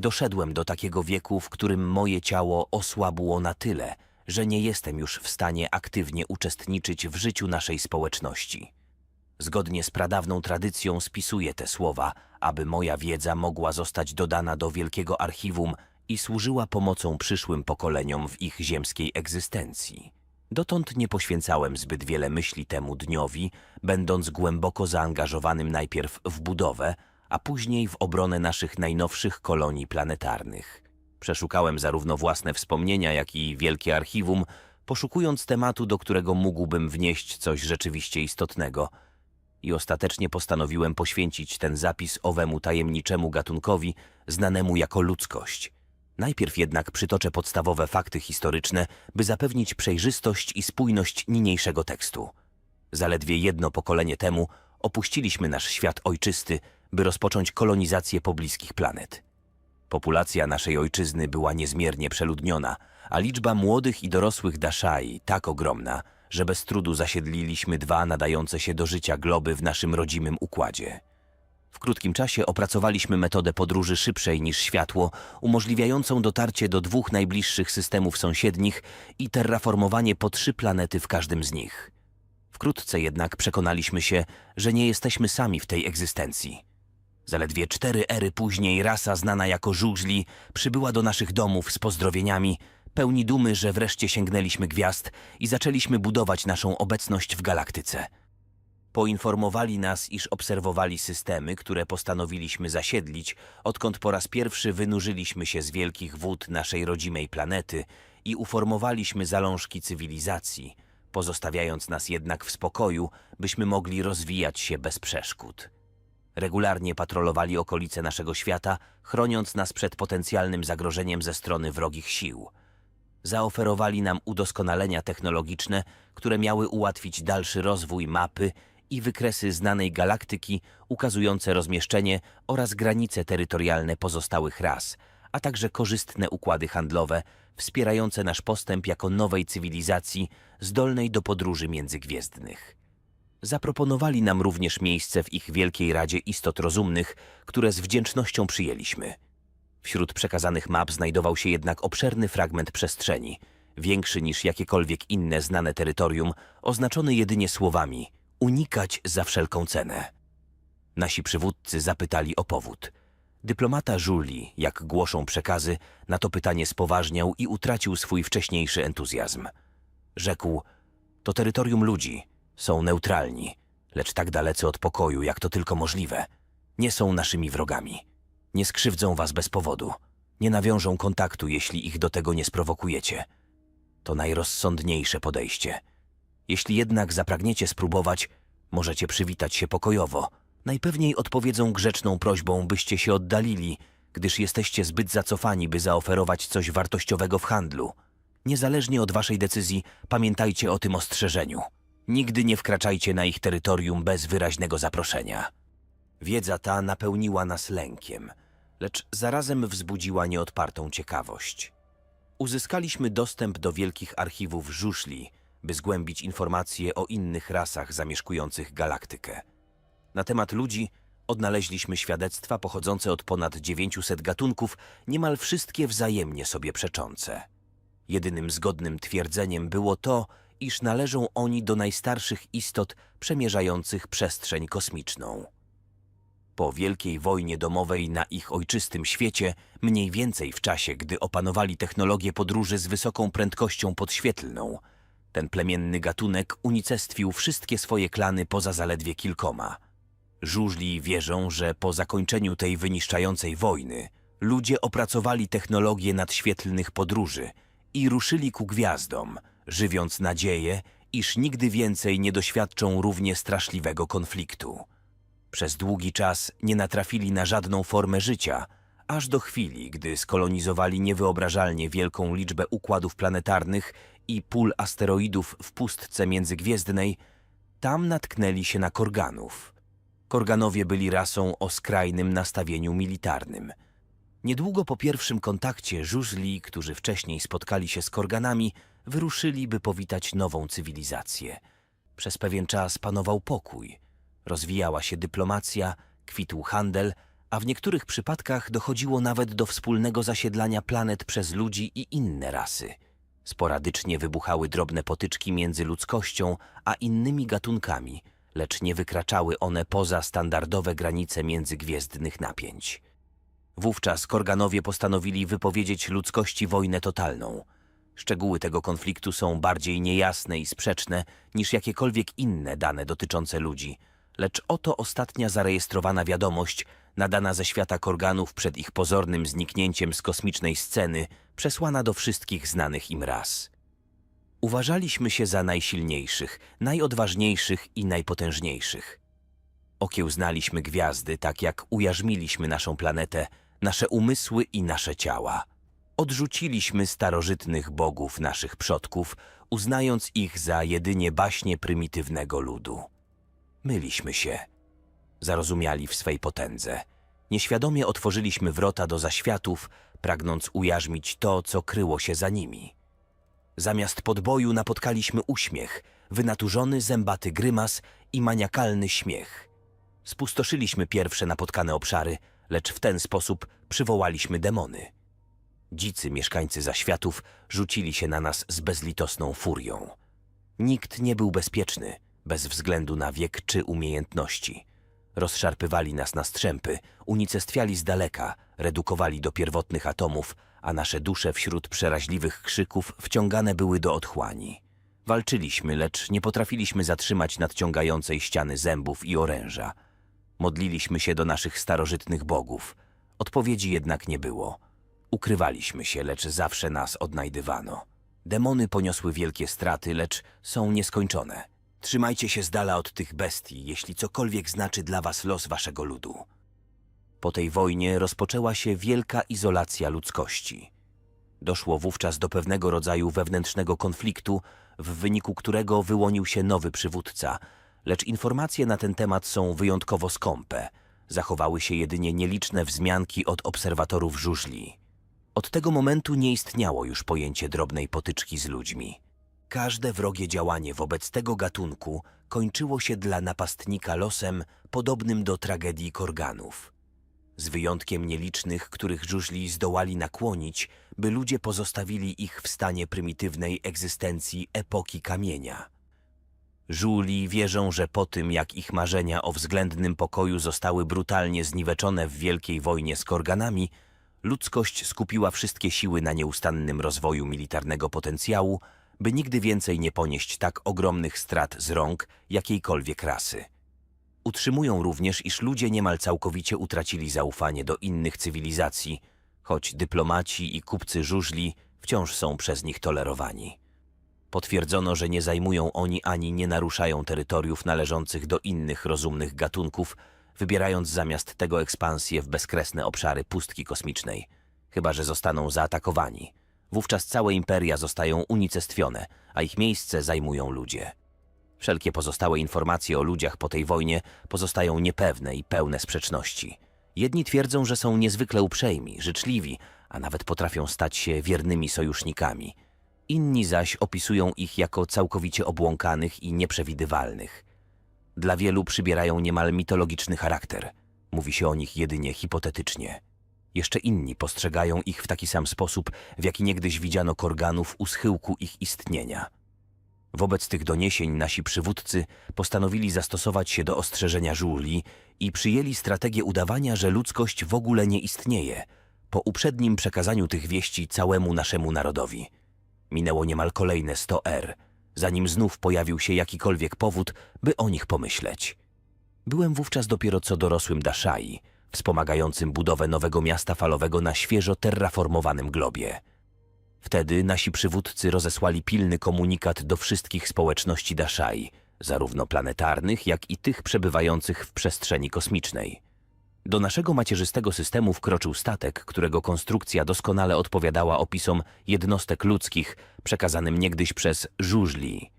Doszedłem do takiego wieku, w którym moje ciało osłabło na tyle, że nie jestem już w stanie aktywnie uczestniczyć w życiu naszej społeczności. Zgodnie z pradawną tradycją spisuję te słowa, aby moja wiedza mogła zostać dodana do wielkiego archiwum i służyła pomocą przyszłym pokoleniom w ich ziemskiej egzystencji. Dotąd nie poświęcałem zbyt wiele myśli temu dniowi, będąc głęboko zaangażowanym najpierw w budowę, a później w obronę naszych najnowszych kolonii planetarnych. Przeszukałem zarówno własne wspomnienia, jak i wielkie archiwum, poszukując tematu, do którego mógłbym wnieść coś rzeczywiście istotnego. I ostatecznie postanowiłem poświęcić ten zapis owemu tajemniczemu gatunkowi, znanemu jako ludzkość. Najpierw jednak przytoczę podstawowe fakty historyczne, by zapewnić przejrzystość i spójność niniejszego tekstu. Zaledwie jedno pokolenie temu opuściliśmy nasz świat ojczysty, by rozpocząć kolonizację pobliskich planet. Populacja naszej ojczyzny była niezmiernie przeludniona, a liczba młodych i dorosłych Daszai tak ogromna, że bez trudu zasiedliliśmy dwa nadające się do życia globy w naszym rodzimym układzie. W krótkim czasie opracowaliśmy metodę podróży szybszej niż światło, umożliwiającą dotarcie do dwóch najbliższych systemów sąsiednich i terraformowanie po trzy planety w każdym z nich. Wkrótce jednak przekonaliśmy się, że nie jesteśmy sami w tej egzystencji. Zaledwie cztery ery później rasa znana jako żużli przybyła do naszych domów z pozdrowieniami, pełni dumy, że wreszcie sięgnęliśmy gwiazd i zaczęliśmy budować naszą obecność w galaktyce. Poinformowali nas, iż obserwowali systemy, które postanowiliśmy zasiedlić, odkąd po raz pierwszy wynurzyliśmy się z wielkich wód naszej rodzimej planety i uformowaliśmy zalążki cywilizacji, pozostawiając nas jednak w spokoju, byśmy mogli rozwijać się bez przeszkód. Regularnie patrolowali okolice naszego świata, chroniąc nas przed potencjalnym zagrożeniem ze strony wrogich sił. Zaoferowali nam udoskonalenia technologiczne, które miały ułatwić dalszy rozwój mapy i wykresy znanej galaktyki ukazujące rozmieszczenie oraz granice terytorialne pozostałych ras, a także korzystne układy handlowe wspierające nasz postęp jako nowej cywilizacji zdolnej do podróży międzygwiezdnych. Zaproponowali nam również miejsce w ich Wielkiej Radzie Istot Rozumnych, które z wdzięcznością przyjęliśmy. Wśród przekazanych map znajdował się jednak obszerny fragment przestrzeni, większy niż jakiekolwiek inne znane terytorium, oznaczony jedynie słowami unikać za wszelką cenę. Nasi przywódcy zapytali o powód. Dyplomata Julie, jak głoszą przekazy, na to pytanie spoważniał i utracił swój wcześniejszy entuzjazm. Rzekł, to terytorium ludzi, są neutralni, lecz tak dalecy od pokoju, jak to tylko możliwe. Nie są naszymi wrogami. Nie skrzywdzą was bez powodu. Nie nawiążą kontaktu, jeśli ich do tego nie sprowokujecie. To najrozsądniejsze podejście. Jeśli jednak zapragniecie spróbować, możecie przywitać się pokojowo. Najpewniej odpowiedzą grzeczną prośbą, byście się oddalili, gdyż jesteście zbyt zacofani, by zaoferować coś wartościowego w handlu. Niezależnie od waszej decyzji, pamiętajcie o tym ostrzeżeniu. Nigdy nie wkraczajcie na ich terytorium bez wyraźnego zaproszenia. Wiedza ta napełniła nas lękiem, lecz zarazem wzbudziła nieodpartą ciekawość. Uzyskaliśmy dostęp do wielkich archiwów żużli, by zgłębić informacje o innych rasach zamieszkujących galaktykę. Na temat ludzi odnaleźliśmy świadectwa pochodzące od ponad 900 gatunków, niemal wszystkie wzajemnie sobie przeczące. Jedynym zgodnym twierdzeniem było to, iż należą oni do najstarszych istot przemierzających przestrzeń kosmiczną. Po Wielkiej Wojnie Domowej na ich ojczystym świecie, mniej więcej w czasie, gdy opanowali technologię podróży z wysoką prędkością podświetlną, ten plemienny gatunek unicestwił wszystkie swoje klany poza zaledwie kilkoma. Żużli wierzą, że po zakończeniu tej wyniszczającej wojny ludzie opracowali technologię nadświetlnych podróży i ruszyli ku gwiazdom, żywiąc nadzieję, iż nigdy więcej nie doświadczą równie straszliwego konfliktu. Przez długi czas nie natrafili na żadną formę życia, aż do chwili, gdy skolonizowali niewyobrażalnie wielką liczbę układów planetarnych i pól asteroidów w pustce międzygwiezdnej, tam natknęli się na Korganów. Korganowie byli rasą o skrajnym nastawieniu militarnym. Niedługo po pierwszym kontakcie żużli, którzy wcześniej spotkali się z Korganami, wyruszyli, by powitać nową cywilizację. Przez pewien czas panował pokój. Rozwijała się dyplomacja, kwitł handel, a w niektórych przypadkach dochodziło nawet do wspólnego zasiedlania planet przez ludzi i inne rasy. Sporadycznie wybuchały drobne potyczki między ludzkością a innymi gatunkami, lecz nie wykraczały one poza standardowe granice międzygwiezdnych napięć. Wówczas Korganowie postanowili wypowiedzieć ludzkości wojnę totalną. Szczegóły tego konfliktu są bardziej niejasne i sprzeczne niż jakiekolwiek inne dane dotyczące ludzi, lecz oto ostatnia zarejestrowana wiadomość, nadana ze świata Korganów przed ich pozornym zniknięciem z kosmicznej sceny, przesłana do wszystkich znanych im ras. Uważaliśmy się za najsilniejszych, najodważniejszych i najpotężniejszych. Okiełznaliśmy gwiazdy, tak jak ujarzmiliśmy naszą planetę, nasze umysły i nasze ciała. Odrzuciliśmy starożytnych bogów naszych przodków, uznając ich za jedynie baśnie prymitywnego ludu. Myliśmy się. Zarozumiali w swej potędze. Nieświadomie otworzyliśmy wrota do zaświatów, pragnąc ujarzmić to, co kryło się za nimi. Zamiast podboju napotkaliśmy uśmiech, wynaturzony zębaty grymas i maniakalny śmiech. Spustoszyliśmy pierwsze napotkane obszary, lecz w ten sposób przywołaliśmy demony. Dzicy mieszkańcy zaświatów rzucili się na nas z bezlitosną furią. Nikt nie był bezpieczny, bez względu na wiek czy umiejętności. Rozszarpywali nas na strzępy, unicestwiali z daleka, redukowali do pierwotnych atomów, a nasze dusze wśród przeraźliwych krzyków wciągane były do otchłani. Walczyliśmy, lecz nie potrafiliśmy zatrzymać nadciągającej ściany zębów i oręża. Modliliśmy się do naszych starożytnych bogów. Odpowiedzi jednak nie było. Ukrywaliśmy się, lecz zawsze nas odnajdywano. Demony poniosły wielkie straty, lecz są nieskończone. Trzymajcie się z dala od tych bestii, jeśli cokolwiek znaczy dla was los waszego ludu. Po tej wojnie rozpoczęła się wielka izolacja ludzkości. Doszło wówczas do pewnego rodzaju wewnętrznego konfliktu, w wyniku którego wyłonił się nowy przywódca, lecz informacje na ten temat są wyjątkowo skąpe. Zachowały się jedynie nieliczne wzmianki od obserwatorów żużli. Od tego momentu nie istniało już pojęcie drobnej potyczki z ludźmi. Każde wrogie działanie wobec tego gatunku kończyło się dla napastnika losem podobnym do tragedii Korganów. Z wyjątkiem nielicznych, których żużli zdołali nakłonić, by ludzie pozostawili ich w stanie prymitywnej egzystencji epoki kamienia. Żuli wierzą, że po tym, jak ich marzenia o względnym pokoju zostały brutalnie zniweczone w wielkiej wojnie z Korganami, ludzkość skupiła wszystkie siły na nieustannym rozwoju militarnego potencjału, by nigdy więcej nie ponieść tak ogromnych strat z rąk jakiejkolwiek rasy. Utrzymują również, iż ludzie niemal całkowicie utracili zaufanie do innych cywilizacji, choć dyplomaci i kupcy żużli wciąż są przez nich tolerowani. Potwierdzono, że nie zajmują oni ani nie naruszają terytoriów należących do innych rozumnych gatunków, wybierając zamiast tego ekspansję w bezkresne obszary pustki kosmicznej, chyba że zostaną zaatakowani. Wówczas całe imperia zostają unicestwione, a ich miejsce zajmują ludzie. Wszelkie pozostałe informacje o ludziach po tej wojnie pozostają niepewne i pełne sprzeczności. Jedni twierdzą, że są niezwykle uprzejmi, życzliwi, a nawet potrafią stać się wiernymi sojusznikami. Inni zaś opisują ich jako całkowicie obłąkanych i nieprzewidywalnych. Dla wielu przybierają niemal mitologiczny charakter. Mówi się o nich jedynie hipotetycznie. Jeszcze inni postrzegają ich w taki sam sposób, w jaki niegdyś widziano korganów u schyłku ich istnienia. Wobec tych doniesień nasi przywódcy postanowili zastosować się do ostrzeżenia żuli i przyjęli strategię udawania, że ludzkość w ogóle nie istnieje, po uprzednim przekazaniu tych wieści całemu naszemu narodowi. Minęło niemal kolejne 100 er, zanim znów pojawił się jakikolwiek powód, by o nich pomyśleć. Byłem wówczas dopiero co dorosłym Daszai, wspomagającym budowę nowego miasta falowego na świeżo terraformowanym globie. Wtedy nasi przywódcy rozesłali pilny komunikat do wszystkich społeczności Daszai, zarówno planetarnych, jak i tych przebywających w przestrzeni kosmicznej. Do naszego macierzystego systemu wkroczył statek, którego konstrukcja doskonale odpowiadała opisom jednostek ludzkich przekazanym niegdyś przez żużli.